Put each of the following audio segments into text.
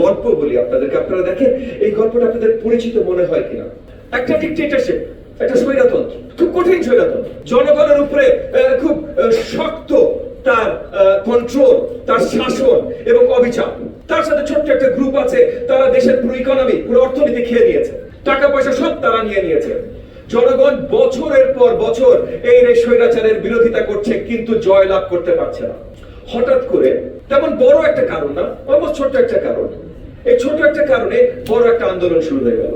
গল্প বলি আপনাদেরকে। আপনারা দেখেন, এই গল্পটা আপনাদের পরিচিত মনে হয় কিনা? একটা ডিকটেটরশিপ একটা স্বৈরতন্ত্র, খুব কঠিন স্বৈরতন্ত্র। জনগণের উপরে খুব শক্ত তার কন্ট্রোল তার শাসন এবং অবিচার। তার সাথে ছোট্ট একটা গ্রুপ আছে, তারা দেশের পুরো ইকোনমি পুরো অর্থনীতি খেয়ে নিয়েছে। টাকা পয়সা সব তারা নিয়ে নিয়েছে। জনগণ বছরের পর বছর এই রে স্বৈরাচারের বিরোধিতা করছে, কিন্তু জয় লাভ করতে পারছে না। হঠাৎ করে তেমন বড় একটা কারণ না অলমোস্ট ছোট্ট একটা কারণ। এই ছোট একটা কারণে বড় একটা আন্দোলন শুরু হয়ে গেল।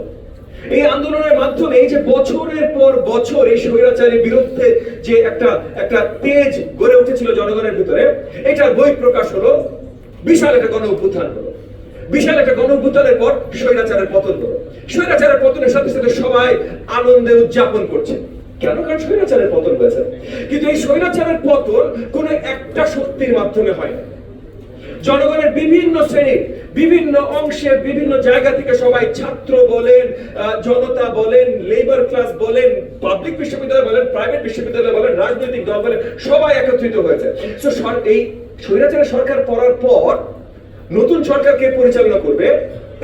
এই আন্দোলনের মাধ্যমে এই যে বছরের পর বছর এই স্বৈরাচারের বিরুদ্ধে যে একটা একটা তেজ গড়ে উঠেছিল জনগণের ভিতরে, এটার বই প্রকাশ হলো, বিশাল একটা গণ অভ্যুত্থান হলো। বিশাল একটা গণ অভ্যুত্থানের পর স্বৈরাচারের পতন হলো। স্বৈরাচারের পতনের সাথে সাথে সবাই আনন্দে উদযাপন করছে। কেন? কারণ স্বৈরাচারের পতন হয়েছে। কিন্তু এই স্বৈরাচারের পতন কোন একটা শক্তির মাধ্যমে হয় না। জনগণের বিভিন্ন শ্রেণির, বিভিন্ন অংশের বিভিন্ন জায়গা থেকে সবাই ছাত্র বলেন জনতা বলেন লেবার ক্লাস বলেন পাবলিক বিশ্ববিদ্যালয় বলেন প্রাইভেট বিশ্ববিদ্যালয় বলেন, রাজনৈতিক দল বলেন, সবাই একত্রিত হয়েছে এই স্বৈরাচারের সরকার পড়ার পর নতুন সরকার কে পরিচালনা করবে,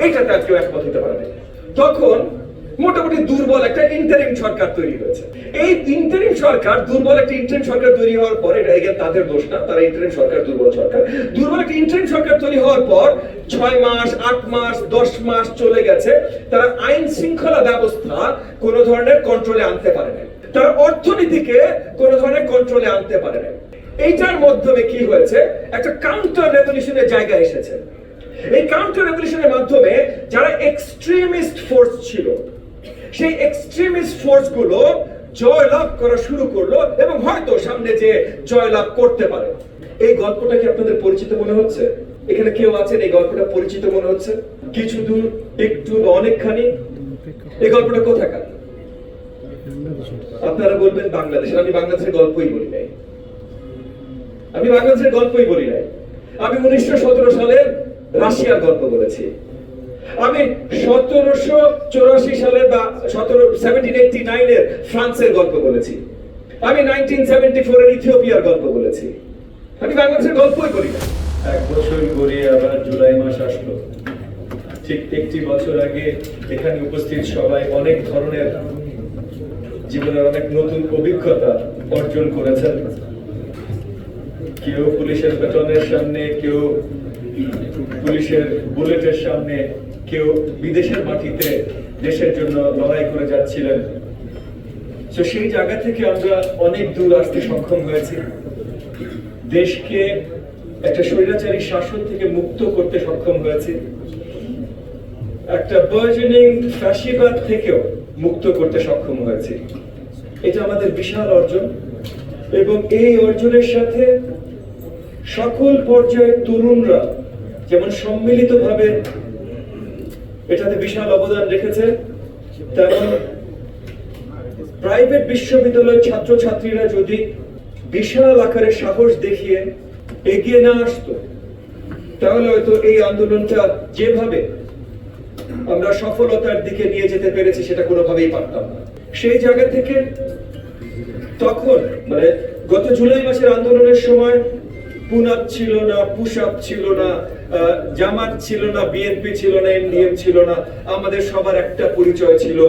এইটাতে আর কেউ একমত হতে পারে না। তখন মোটামুটি দুর্বল একটা ইন্টারিম সরকার তৈরি হয়েছে। এই ইন্টারিম সরকার দুর্বল একটা ইন্টারিম সরকার তৈরি হওয়ার পর, এটা এগেন তাদের দোষ না, তারা ইন্টারিম সরকার, দুর্বল সরকার। দুর্বল একটা ইন্টারিম সরকার তৈরি হওয়ার পর, ছয় মাস, আট মাস, দশ মাস চলে গেছে, তারা আইন শৃঙ্খলা ব্যবস্থা কোন ধরনের কন্ট্রোলে আনতে পারে না তারা অর্থনীতিকে কোন ধরনের কন্ট্রোলে আনতে পারে না এইটার মাধ্যমে কি হয়েছে? একটা কাউন্টার রেভলিউশনের জায়গা এসেছে। এই কাউন্টার রেভলিউশনের মাধ্যমে যারা এক্সট্রিমিস্ট ফোর্স ছিল সেই এক্সট্রিমিস্ট ফোর্সগুলো জয়লাভ করা শুরু করল এবং হয়তো সামনে যে জয়লাভ করতে পারে। এই গল্পটা কি আপনাদের পরিচিত মনে হচ্ছে? এখানে কেউ আছেন? এই গল্পটা পরিচিত মনে হচ্ছে? কিছু দূর, একটু অনেকখানি? এই গল্পটা কোথাকার? আপনারা বলবেন বাংলাদেশের। আমি বাংলাদেশের গল্পই বলি নাই। আমি বাংলাদেশের গল্পই বলি নাই। আমি উনিশশো সতেরো সালের রাশিয়ার গল্প বলেছি। আমি সতেরোশো চৌরাশি সালের বা সতেরো সেভেন্টিন এইটটি নাইনের ফ্রান্সের গল্প বলেছি। আমি নাইনটিন সেভেন্টি ফোরের ইথিওপিয়ার গল্প বলেছি। আমি বাংলাদেশের গল্পই বলি না। এক বছর গড়িয়ে আবার জুলাই মাস আসলো। ঠিক একটি বছর আগে এখানে উপস্থিত সবাই অনেক ধরনের জীবনের অনেক নতুন অভিজ্ঞতা অর্জন করেছেন। কেউ পুলিশের বেতনের সামনে, কেউ পুলিশের বুলেটের সামনে কেউ বিদেশের মাটিতে দেশের জন্য লড়াই করে যাচ্ছিলেন। তো সেই জায়গা থেকে আমরা অনেক দূর আসতে সক্ষম হয়েছি। দেশকে একটা স্বৈরাচারী শাসন থেকে মুক্ত করতে সক্ষম হয়েছে। একটা বার্জেনিং ফ্যাসিবাদ থেকেও মুক্ত করতে সক্ষম হয়েছে। এটা আমাদের বিশাল অর্জন। এবং এই অর্জনের সাথে সকল পর্যায়ের তরুণরা যেমন সম্মিলিতভাবে এটাতে বিশাল অবদান রেখেছে, তেমন প্রাইভেট বিশ্ববিদ্যালয়ের ছাত্রছাত্রীরা যদি বিশাল আকারে সাহস দেখিয়ে এগিয়ে না আসতো, তাহলে হয়তো এই আন্দোলনটা যেভাবে আমরা সফলতার দিকে নিয়ে যেতে পেরেছি সেটা কোনোভাবেই পারতাম না। সেই জায়গা থেকে তখন মানে গত জুলাই মাসের আন্দোলনের সময় পুনাপ ছিল না পুশাপ ছিল না জামাত ছিল না বিএনপি ছিল না এনডিএম ছিল না, আমাদের সবার একটা পরিচয় ছিল,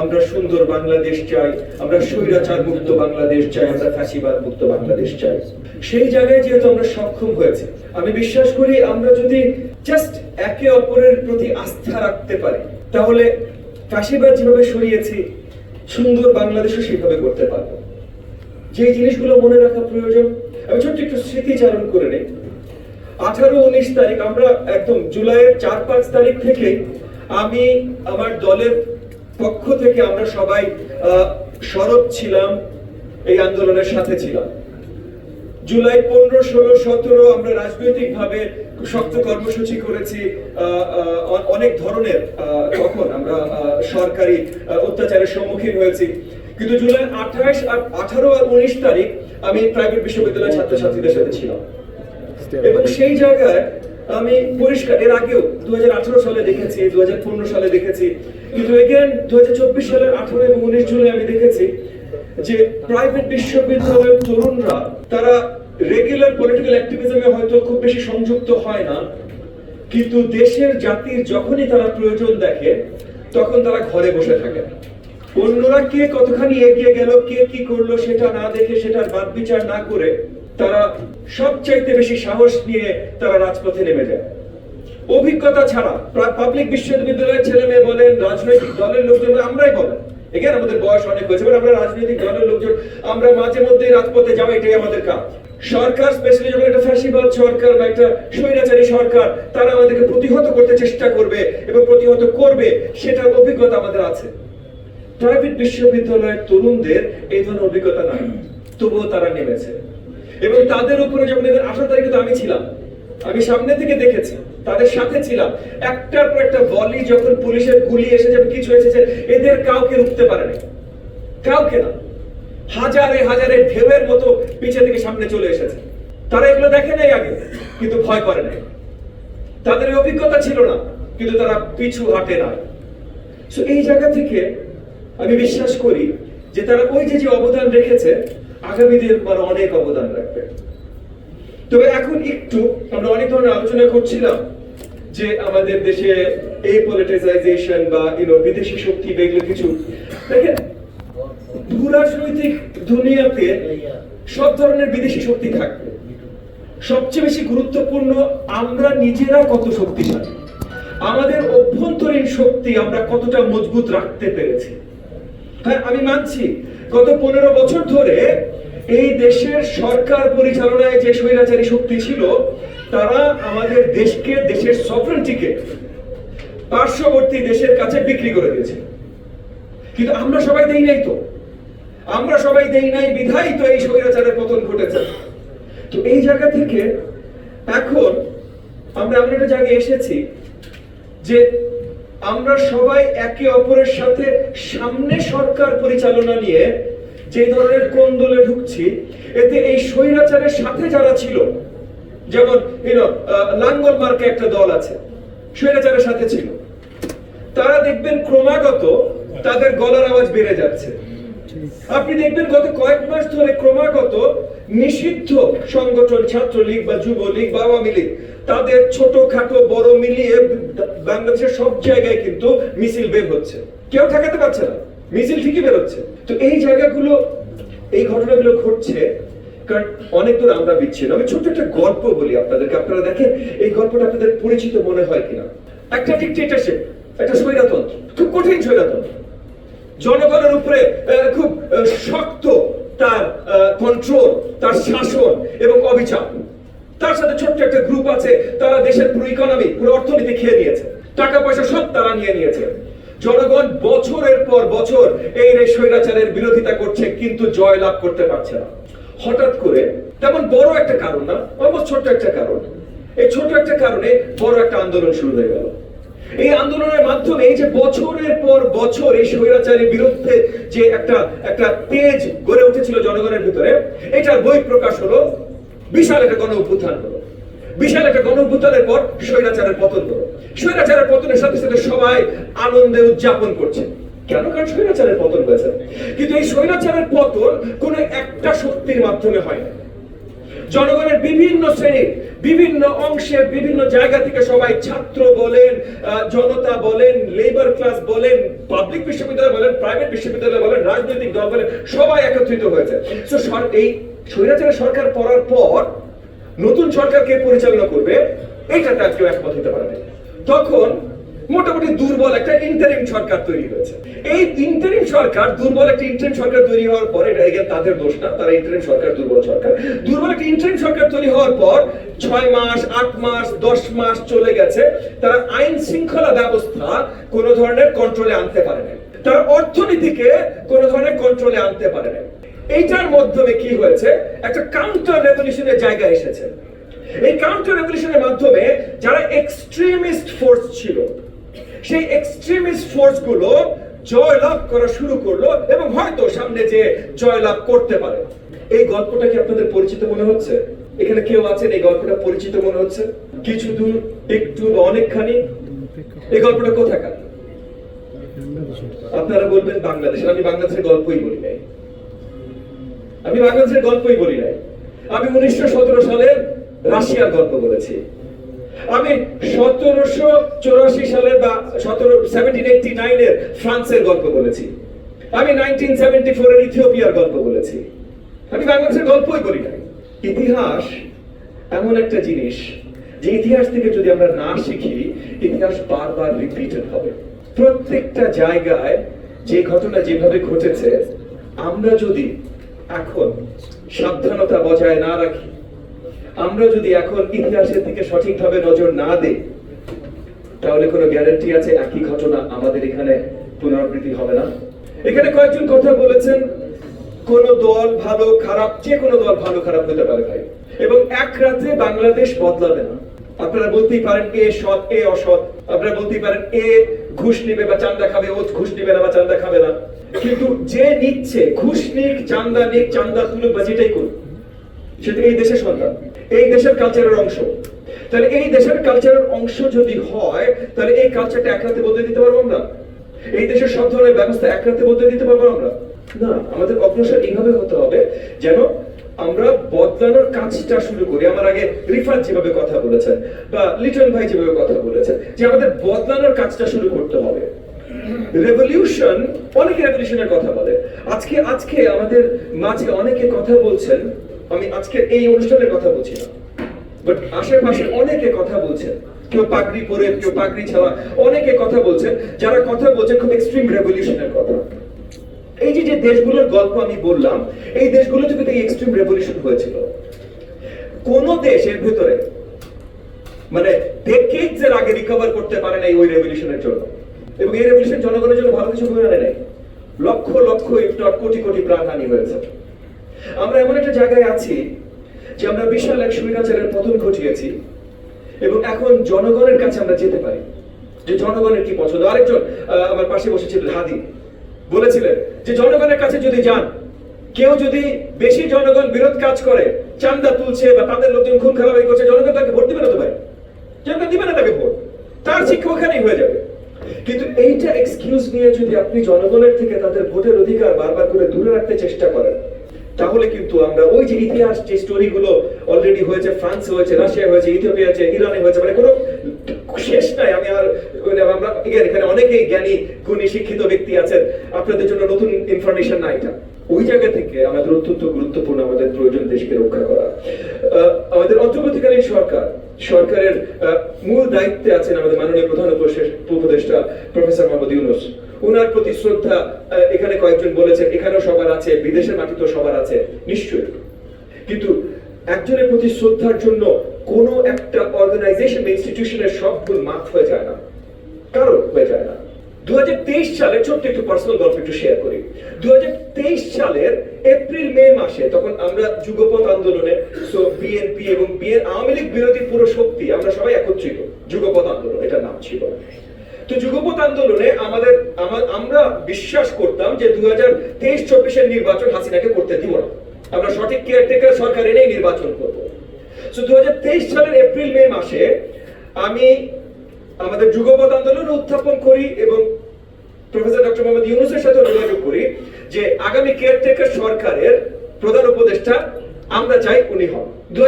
আমরা সুন্দর বাংলাদেশ চাই, আমরা স্বৈরাচার মুক্ত বাংলাদেশ চাই, আমরা ফাঁসিবাদ মুক্ত বাংলাদেশ চাই। সেই জায়গায় যেহেতু আমরা সক্ষম হয়েছে, আমি বিশ্বাস করি আমরা যদি জাস্ট একে অপরের প্রতি আস্থা রাখতে পারি, তাহলে ফাঁসিবাদ যেভাবে সরিয়েছি, সুন্দর বাংলাদেশও সেভাবে করতে পারব। যে জিনিসগুলো মনে রাখা প্রয়োজন আমি ছোট্ট একটু স্মৃতিচারণ করে নেই। আঠারো, উনিশ তারিখ, আমরা একদম জুলাইয়ের চার, পাঁচ তারিখ থেকে আমি আমার দলের পক্ষ থেকে আমরা সবাই সরব ছিলাম, এই আন্দোলনের সাথে ছিলাম। জুলাই পনেরো, ষোলো, সতেরো আমরা রাজনৈতিক ভাবে শক্ত কর্মসূচি করেছি অনেক ধরনের তখন আমরা সরকারি অত্যাচারের সম্মুখীন হয়েছি। কিন্তু জুলাই আঠাশ আর আঠারো আর উনিশ তারিখ আমি প্রাইভেট বিশ্ববিদ্যালয়ের ছাত্রছাত্রীদের সাথে ছিলাম। এবং সেই জায়গায় আমি পরিষ্কার এর আগেও দুই হাজার আঠারো সালে দেখেছি দুই হাজার পনেরো সালে দেখেছি। কিন্তু এগেন দু সালের আঠারো এবং উনিশ জুলাই আমি দেখেছি যে প্রাইভেট বিশ্ববিদ্যালয়ের তরুণরা তারা রেগুলার পলিটিক্যাল অ্যাক্টিভিজমে হয়তো খুব বেশি সংযুক্ত হয় না কিন্তু দেশের জাতির যখনই তারা প্রয়োজন দেখে তখন তারা ঘরে বসে থাকে। অন্যরা কে কতখানি এগিয়ে গেল, কে কি করল সেটা না দেখে সেটার বাদ বিচার না করে তারা সবচাইতে বেশি সাহস নিয়ে তারা রাজপথে নেমে যায়। অভিজ্ঞতা ছাড়া পাবলিক বিশ্ববিদ্যালয়ের ছেলে মেয়ে বলেন, রাজনৈতিক দলের লোকজন আমরাই বলেন। এখানে আমাদের বয়স অনেক হয়েছে আমরা রাজনৈতিক দলের লোকজন, আমরা মাঝে মধ্যে রাজপথে যাব, এটাই আমাদের কাজ। সরকার স্পেশালি যখন একটা ফ্যাসিবাদ সরকার বা একটা স্বৈরাচারী সরকার, তারা আমাদেরকে প্রতিহত করতে চেষ্টা করবে এবং প্রতিহত করবে, সেটার অভিজ্ঞতা আমাদের আছে। প্রাইভেট বিশ্ববিদ্যালয়ের তরুণদের এই ধরনের অভিজ্ঞতা নাই। তবুও তারা নেমেছে। এবং তাদের উপরে যখন এদের আঠারো তারিখে তো আমি ছিলাম, আমি সামনে থেকে দেখেছি, তাদের সাথে ছিলাম। একটার পর একটা ভলি যখন পুলিশের গুলি এসেছে কিছু এসেছে এদের কাউকে রুখতে পারেনি। কাউকে না। হাজারে হাজারে ঢেউয়ের মতো পিছে থেকে সামনে চলে এসেছে। তারা এগুলো দেখে নাই আগে, কিন্তু ভয় করে নাই। তাদের অভিজ্ঞতা ছিল না, কিন্তু তারা পিছু হাঁটে না এই জায়গা থেকে আমি বিশ্বাস করি যে তারা ওই যে যে অবদান রেখেছে, আগামী দিন আরও অনেক অবদান রাখবে। তবে এখন একটু আমরা অনেক ধরনের আলোচনা করছিলাম যে আমাদের দেশে এই পলিটিসাইজেশন বা ইউনো বিদেশি শক্তি বা এগুলো কিছু। দেখেন, ভূরাজনৈতিক দুনিয়াতে সব ধরনের বিদেশি শক্তি থাকবে। সবচেয়ে বেশি গুরুত্বপূর্ণ আমরা নিজেরা কত শক্তিশালী। আমাদের অভ্যন্তরীণ শক্তি আমরা কতটা মজবুত রাখতে পেরেছি। হ্যাঁ আমি মানছি। গত পনেরো বছর ধরে এই দেশের সরকার পরিচালনায় যে স্বৈরাচারী শক্তি ছিল, তারা আমাদের দেশকে, দেশের সফরেন্টিকে পার্শ্ববর্তী দেশের কাছে বিক্রি করে দিয়েছে। কিন্তু আমরা সবাই দেই নাই তো। আমরা সবাই দেই নাই, বিধাই তো এই স্বৈরাচারের পতন ঘটেছে। তো এই জায়গা থেকে এখন আমরা এমন একটা জায়গায় এসেছি যে আমরা সবাই একে অপরের সাথে সামনে সরকার পরিচালনা নিয়ে যে ধরনের কোন্দলে ঢুকছি, এতে এই স্বৈরাচারের সাথে যারা ছিল, যেমন লাঙ্গল মার্কে একটা দল আছে, স্বৈরাচারের সাথে ছিল। তারা দেখবেন ক্রমাগত তাদের গলার আওয়াজ বেড়ে যাচ্ছে। আপনি দেখবেন গত কয়েক মাস ধরে ক্রমাগত নিষিদ্ধ সংগঠন, ছাত্রলীগ বা যুবলীগ বা আওয়ামী লীগ তাদের ছোট খাটো বড় মিলিয়ে বাংলাদেশের সব জায়গায় কিন্তু মিছিল বের হচ্ছে। কেউ ঠেকাতে পারছে না। মিছিল ঠিকই বেরোচ্ছে। তো এই জায়গাগুলো, এই ঘটনাগুলো ঘটছে কারণ অনেক দূর আমরা বিচ্ছিন্ন। আমি ছোট্ট একটা গল্প বলি আপনাদেরকে। আপনারা দেখেন এই গল্পটা আপনাদের পরিচিত মনে হয় কিনা। একটা ডিকটেটরশিপ একটা স্বৈরতন্ত্র, খুব কঠিন স্বৈরতন্ত্র। জনগণের উপরে খুব শক্ত তার কন্ট্রোল তার শাসন এবং অবিচার। তার সাথে ছোট্ট একটা গ্রুপ আছে, তারা দেশের পুরো ইকোনমি পুরো অর্থনীতি খেয়ে নিয়েছে। টাকা পয়সা সব তারা নিয়ে নিয়েছে। জনগণ বছরের পর বছর এই স্বৈরাচারের বিরোধিতা করছে, কিন্তু জয় লাভ করতে পারছে না। হঠাৎ করে, তেমন বড় একটা কারণ না অলমোস্ট ছোট্ট একটা কারণ। এই ছোট্ট একটা কারণে বড় একটা আন্দোলন শুরু হয়ে গেল। এই আন্দোলনের মাধ্যমে এই যে বছরের পর বছর এই স্বৈরাচারের বিরুদ্ধে যে একটা একটা তেজ গড়ে উঠেছিল জনগণের ভিতরে, এটার বই প্রকাশ হলো বিশাল একটা গণ অভ্যুত্থান হলো। বিশাল একটা গণ অভ্যুত্থানের পর স্বৈরাচারের পতন হলো। স্বৈরাচারের পতনের সাথে সাথে সবাই আনন্দে উদযাপন করছে। কেন? কারণ স্বৈরাচারের পতন হয়েছে। কিন্তু এই স্বৈরাচারের পতন একটা শক্তির মাধ্যমে হয় না। জনগণের বিভিন্ন শ্রেণির বিভিন্ন অংশের বিভিন্ন জায়গা থেকে সবাই ছাত্র বলেন জনতা বলেন লেবার ক্লাস বলেন পাবলিক বিশ্ববিদ্যালয় বলেন প্রাইভেট বিশ্ববিদ্যালয় বলেন, রাজনৈতিক দল বলেন, সবাই একত্রিত হয়েছে। সর- এই স্বৈরাচারের সরকার পড়ার পর নতুন সরকার কে পরিচালনা করবে এইটাতে আর কেউ একমত হতে পারে না। তখন মোটামুটি দুর্বল একটা ইন্টারিম সরকার তৈরি হয়েছে। এই ইন্টারিম সরকার, দুর্বল একটা ইন্টারিম সরকার তৈরি হওয়ার পর, এটা এগেন তাদের দোষ না, তারা ইন্টারিম সরকার, দুর্বল সরকার। দুর্বল একটা ইন্টারিম সরকার তৈরি হওয়ার পর, ছয় মাস, আট মাস, দশ মাস চলে গেছে, তারা আইন শৃঙ্খলা ব্যবস্থা কোনো ধরনের কন্ট্রোলে আনতে পারে না তারা অর্থনীতিকে কোনো ধরনের কন্ট্রোলে আনতে পারে না এইটার মাধ্যমে কি হয়েছে? একটা কাউন্টার রেভলিউশনের জায়গা এসেছে। এই কাউন্টার রেভলিউশনের মাধ্যমে যারা এক্সট্রিমিস্ট ফোর্স ছিল, সেই এক্সট্রিমিস্ট ফোর্সগুলো জয় লাভ করা শুরু করল এবং হয়তো সামনে যে জয় লাভ করতে পারে। এই গল্পটা কি আপনাদের পরিচিত মনে হচ্ছে? এখানে কেউ আছেন? এই গল্পটা পরিচিত মনে হচ্ছে? কিছু দূর, একটু অনেকখানি? এই গল্পটা কোথাকার? আপনারা বলবেন বাংলাদেশের। আমি বাংলাদেশের গল্পই বলি নাই। আমি বাংলাদেশের গল্পই বলি নাই। আমি উনিশশো সতেরো সালের রাশিয়ার গল্প বলেছি। আমি সতেরোশো চৌরাশি সালের বা সতেরো সেভেন্টিন এইটটি নাইনের ফ্রান্সের গল্প বলেছি। আমি নাইনটিন সেভেন্টি ফোরের ইথিওপিয়ার গল্প বলেছি। আমি বাংলাদেশের গল্পই বলি নাই। ইতিহাস এমন একটা জিনিস যে ইতিহাস থেকে যদি আমরা না শিখি, ইতিহাস বারবার রিপিটেড হবে। প্রত্যেকটা জায়গায় যে ঘটনা যেভাবে ঘটেছে, আমরা যদি এখন সাবধানতা বজায় না রাখি। আমরা যদি এখন ইতিহাসের দিকে সঠিকভাবে নজর না দিই, তাহলে কোনো গ্যারান্টি আছে? একই ঘটনা আমাদের এখানে পুনরাবৃত্তি হবে না? এখানে কয়েকজন কথা বলেছেন, কোন দল ভালো, খারাপ, যে কোনো দল ভালো, খারাপ হতে পারে ভাই। এবং এক রাতে বাংলাদেশ বদলাবে না। আপনারা বলতেই পারেন এ সৎ, এ অসৎ। আপনারা বলতেই পারেন এ ঘুষ নেবে বা চান্দা খাবে, ও ঘুষ নেবে না বা চান্দা খাবে না। কিন্তু যে নিচ্ছে, ঘুষ নিক, চান্দা নিক, চান্দা তুলুক বা যেটাই করুক সেটা এই দেশের সন্তান। এই দেশের কালচারের অংশ। তাহলে এই দেশের কালচারের অংশ যদি হয়, তাহলে এই কালচারটা এক রাতে বদলে দিতে পারব আমরা? এই দেশের সব ধরনের ব্যবস্থা এক রাতে বদলে দিতে পারব আমরা? না, আমাদের অগ্রসর এইভাবে হতে হবে যেন আমরা বদলানোর কাজটা শুরু করি। আমার আগে রিফাত যেভাবে কথা বলেছেন, বা লিটন ভাই যেভাবে কথা বলেছেন, যে আমাদের বদলানোর কাজটা শুরু করতে হবে। রেভলিউশন অনেকে রেভলিউশনের কথা বলে। আজকে আজকে আমাদের মাঝে অনেকে কথা বলছেন, আমি আজকে এই অনুষ্ঠানের কথা বলছি না। বাট আশেপাশে অনেকে কথা বলছেন, কেউ পরে, কেউ ছাড়া অনেকে কথা বলছেন, যারা কথা খুব এক্সট্রিম রেভলিউশনের কথা। এই যে যে দেশগুলোর গল্প আমি বললাম, এই দেশগুলো থেকে এই এক্সট্রিম রেভলিউশন হয়েছিল, কোন দেশের ভিতরে মানে ডেকেডস আগে রিকভার করতে পারে নাই ওই রেভলিউশনের জন্য। এবং এই রেভলিউশন জনগণের জন্য ভালো কিছু আনে নাই। লক্ষ লক্ষ if কোটি কোটি প্রাণহানি হয়েছে। আমরা এমন একটা জায়গায় আছি যে আমরা বিশাল এক স্বৈরাচারের পতন ঘটিয়েছি এবং এখন জনগণের কাছে আমরা যেতে পারি। যে জনগণের কি পছন্দ? আরেকজন আমার পাশে বসেছিলেন হাদি, বলেছিলেন যে জনগণের কাছে যদি যান, কেউ যদি বেশি জনগণ বিরোধ কাজ করে, চান্দা তুলছে বা তাদের লোকজন খুন খারাপি করছে, জনগণ তাকে ভোট দিবে না তো ভাই? জনগণ দিবে না তাকে ভোট। তার শিক্ষা ওখানেই হয়ে যাবে। কিন্তু এইটা এক্সকিউজ নিয়ে যদি আপনি জনগণের থেকে তাদের ভোটের অধিকার বারবার করে দূরে রাখতে চেষ্টা করেন, তাহলে কিন্তু আমরা ওই যে ইতিহাস, যে স্টোরিগুলো অলরেডি হয়েছে, ফ্রান্সে হয়েছে রাশিয়া হয়েছে ইথিওপিয়া হয়েছে ইরানে হয়েছে মানে কোনো শেষ নাই। আমি আর মানে আমরা এখানে অনেকেই জ্ঞানী, গুণী, শিক্ষিত ব্যক্তি আছেন। আপনাদের জন্য নতুন ইনফরমেশন না এটা। ওই জায়গা থেকে আমাদের অত্যন্ত গুরুত্বপূর্ণ আমাদের প্রয়োজন দেশকে রক্ষা করা। আমাদের অন্তর্বর্তীকালীন সরকার সরকারের মূল দায়িত্বে আছেন আমাদের মাননীয় প্রধান উপদেষ্টা প্রফেসর মোহাম্মদ ইউনুস। ওনার প্রতি শ্রদ্ধা এখানে কয়েকজন বলেছেন, এখানেও সবার আছে, বিদেশের মাটিতেও সবার আছে। নিশ্চয়ই। কিন্তু একজনের প্রতি শ্রদ্ধার জন্য কোনো একটা অর্গানাইজেশন বা ইনস্টিটিউশনের সব ভুল মাফ হয়ে যায় না। কারও হয়ে যায় না। দু সালে ছোট্ট একটু পার্সোনাল গল্প একটু শেয়ার করি। দুহাজার তেইশ সালের এপ্রিল, মে মাসে তখন আমরা যুগপথ আন্দোলনে সো বিএনপি এবং বিএন আওয়ামী লীগ বিরোধী পুরো শক্তি আমরা সবাই একত্রিত যুগপথ আন্দোলন, এটার নাম ছিল। তো যুগপথ আন্দোলনে আমাদের আমরা বিশ্বাস করতাম যে দু হাজার তেইশ, চব্বিশের নির্বাচন হাসিনাকে করতে দিব না। আমরা সঠিক কেয়ারটেকার সরকার এনেই নির্বাচন করব। তো দু সালের এপ্রিল, মে মাসে আমি আমাদের যুগপথ আন্দোলন উত্থাপন করি এবং প্রফেসর ডক্টর মোহাম্মদ ইউনুসের সাথে যোগাযোগ করি যে আগামী কেয়ারটেকার সরকারের প্রধান উপদেষ্টা আমরা চাই উনি হন। দু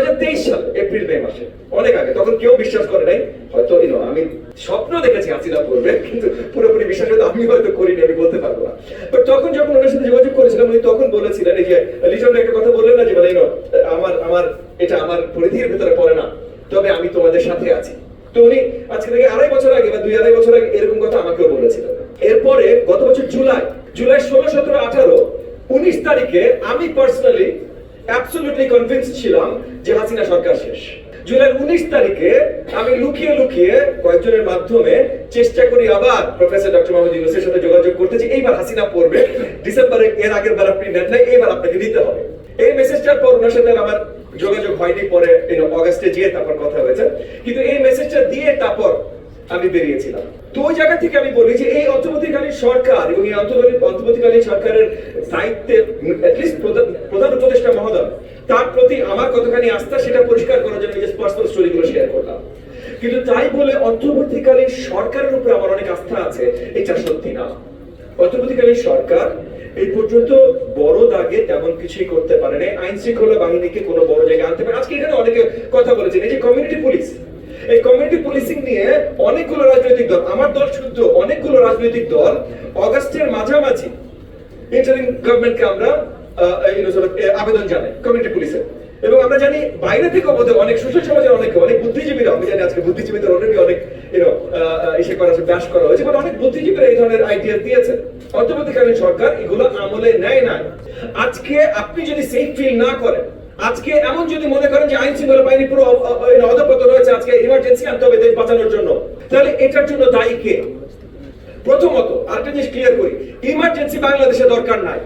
সাল এপ্রিল মে মাসে। অনেক আগে তখন কেউ বিশ্বাস করে নাই। হয়তো know, আমি স্বপ্ন দেখেছি হাসিনা পড়বে কিন্তু পুরোপুরি বিশ্বাস হয়তো আমি হয়তো করিনি আমি বলতে পারব না। বাট তখন যখন ওনার সাথে যোগাযোগ করেছিলাম উনি তখন বলেছিলেন যে লিটন একটা কথা বললেন না যে মানে know, আমার আমার এটা আমার পরিধির ভিতরে পড়ে না। তবে আমি তোমাদের সাথে আছি। তো উনি আজকে থেকে আড়াই বছর আগে বা দুই আড়াই বছর আগে এরকম কথা আমাকেও বলেছিলেন এরপরে গত বছর জুলাই জুলাই ষোলো, সতেরো, আঠারো, উনিশ তারিখে আমি পার্সোনালি অ্যাবসলিউটলি কনভিন্স ছিলাম যে হাসিনা সরকার শেষ। জুলাই উনিশ তারিখে আমি লুকিয়ে লুকিয়ে কয়েকজনের মাধ্যমে চেষ্টা করি আবার প্রফেসর ডক্টর মোহাম্মদ ইউনুসের সাথে যোগাযোগ করতে যে এইবার হাসিনা পড়বে ডিসেম্বরে এর আগের বার আপনি নেন নাই, এইবার আপনাকে দিতে হবে। এই মেসেজটার পর ওনার সাথে আমার যোগাযোগ হয়নি পরে অগাস্টে গিয়ে তারপর কথা হয়েছে। কিন্তু এই মেসেজটা দিয়ে তারপর আমি বেরিয়েছিলাম। তো ওই জায়গা থেকে আমি বলি যে এই অন্তর্বর্তীকালীন সরকার, এবং এই অন্তর্বর্তীকালীন সরকারের দায়িত্বে প্রধান উপদেষ্টা মহোদয়, তার প্রতি আমার কতখানি আস্থা সেটা পরিষ্কার করার জন্য যে পার্সোনাল স্টোরিগুলো শেয়ার করলাম। কিন্তু তাই বলে অন্তর্বর্তীকালীন সরকারের উপরে আমার অনেক আস্থা আছে, এটা সত্যি না। অন্তর্বর্তীকালীন সরকার এই পর্যন্ত বড় দাগে তেমন কিছুই করতে পারে না আইন শৃঙ্খলা বাহিনীকে কোনো বড় জায়গায় আনতে পারে আজকে এখানে অনেকে কথা বলেছেন, এই যে কমিউনিটি পুলিশ এই কমিউনিটি পুলিশিং নিয়ে অনেকগুলো রাজনৈতিক দল আমার দল শুদ্ধ, অনেকগুলো রাজনৈতিক দল অগাস্টের মাঝামাঝি ইন্টারিম গভর্নমেন্টকে আমরা আবেদন জানাই কমিউনিটি পুলিশের এবং আমরা জানি বাইরে থেকে বোধ অনেক সুশীল সমাজের অনেকে অনেক বুদ্ধিজীবীরা আমি জানি আজকে বুদ্ধিজীবীদের অনেকে অনেক এসে করা হয়েছে ব্যাস করা হয়েছে অনেক বুদ্ধিজীবীরা এই ধরনের আইডিয়া দিয়েছেন অন্তর্বর্তীকালীন সরকার এগুলো আমলে নেয় না। আজকে আপনি যদি সেফ ফিল না করেন আজকে এমন যদি মনে করেন যে আইন শৃঙ্খলা বাহিনী পুরো অ- অ- you know, অধপতন রয়েছে আজকে ইমার্জেন্সি আনতে হবে দেশ বাঁচানোর জন্য তাহলে এটার জন্য দায়ী কে? প্রথমত আরেকটা জিনিস ক্লিয়ার করি ইমার্জেন্সি বাংলাদেশে দরকার নাই।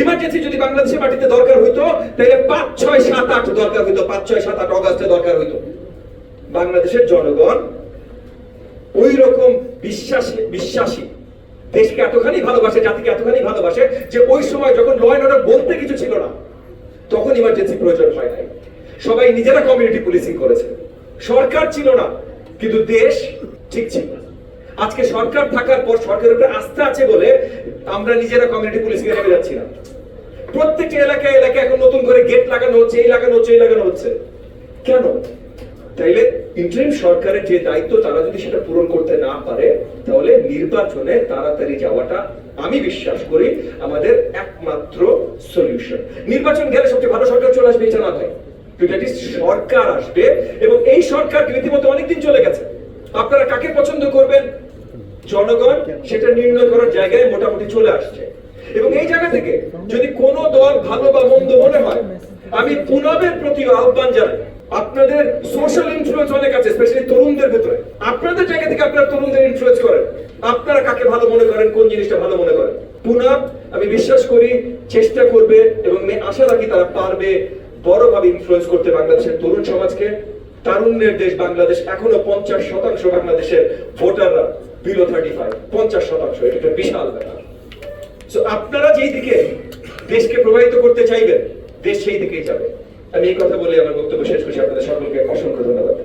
ইমার্জেন্সি যদি বাংলাদেশের মাটিতে দরকার হইতো, তাহলে পাঁচ, ছয়, সাত, আট দরকার হইতো। পাঁচ, ছয়, সাত, আট অগাস্টে দরকার হইতো। বাংলাদেশের জনগণ ওই রকম বিশ্বাসী বিশ্বাসী। দেশকে এতখানি ভালোবাসে, জাতিকে এতখানি ভালোবাসে, যে ওই সময় যখন ল অর্ডার বলতে কিছু ছিল না, তখন ইমার্জেন্সি প্রয়োজন হয় নাই। সবাই নিজেরা কমিউনিটি পুলিশিং করেছে। সরকার ছিল না, কিন্তু দেশ ঠিক ছিল। আজকে সরকার থাকার পর সরকারের উপরে আস্থা আছে বলে আমরা নিজেরা কমিউনিটি পুলিশিং এ নেমে যাচ্ছি না প্রত্যেকটা এলাকায় এলাকায় এখন নতুন করে গেট লাগানো হচ্ছে, এই লাগানো হচ্ছে, এই লাগানো হচ্ছে। কেন? তাইলে ইন্টারিম সরকারের যে দায়িত্ব, তারা যদি সেটা পূরণ করতে না পারে, তাহলে নির্বাচনে তাড়াতাড়ি যাওয়াটা আমি বিশ্বাস করি আমাদের একমাত্র সলিউশন নির্বাচন গেলে সবচেয়ে ভালো সরকার চলে আসবে, এটা না ভাই। সরকার আসবে, এবং এই সরকার রীতিমতো অনেকদিন চলে গেছে। আপনারা কাকে পছন্দ করবেন? জনগণ সেটা নির্ণয় করার জায়গায় মোটামুটি চলে আসছে। এবং এই জায়গা থেকে যদি কোনো দল ভালো বা মন্দ মনে হয়, আমি পুনবের প্রতি আহ্বান জানাই। আপনাদের সোশ্যাল ইনফ্লুয়েন্স অনেক আছে স্পেশালি তরুণদের ভেতরে। আপনাদের জায়গা থেকে আপনারা তরুণদের ইনফ্লুয়েন্স করেন। আপনারা কাকে ভালো মনে করেন, কোন জিনিসটা ভালো মনে করেন? পুনব আমি বিশ্বাস করি চেষ্টা করবে এবং আশা রাখি তারা পারবে বড়ভাবে ইনফ্লুয়েন্স করতে বাংলাদেশের তরুণ সমাজকে। তারুণ্যের দেশ বাংলাদেশ এখনও পঞ্চাশ শতাংশ বাংলাদেশের ভোটাররা বিলো থার্টি ফাইভ পঞ্চাশ শতাংশ এটা বিশাল ব্যাপার। So, আপনারা যেই দিকে দেশকে প্রবাহিত করতে চাইবেন দেশ সেই দিকেই যাবে। আমি এই কথা বলে আমার বক্তব্য শেষ করছি। আপনাদের সকলকে অসংখ্য ধন্যবাদ।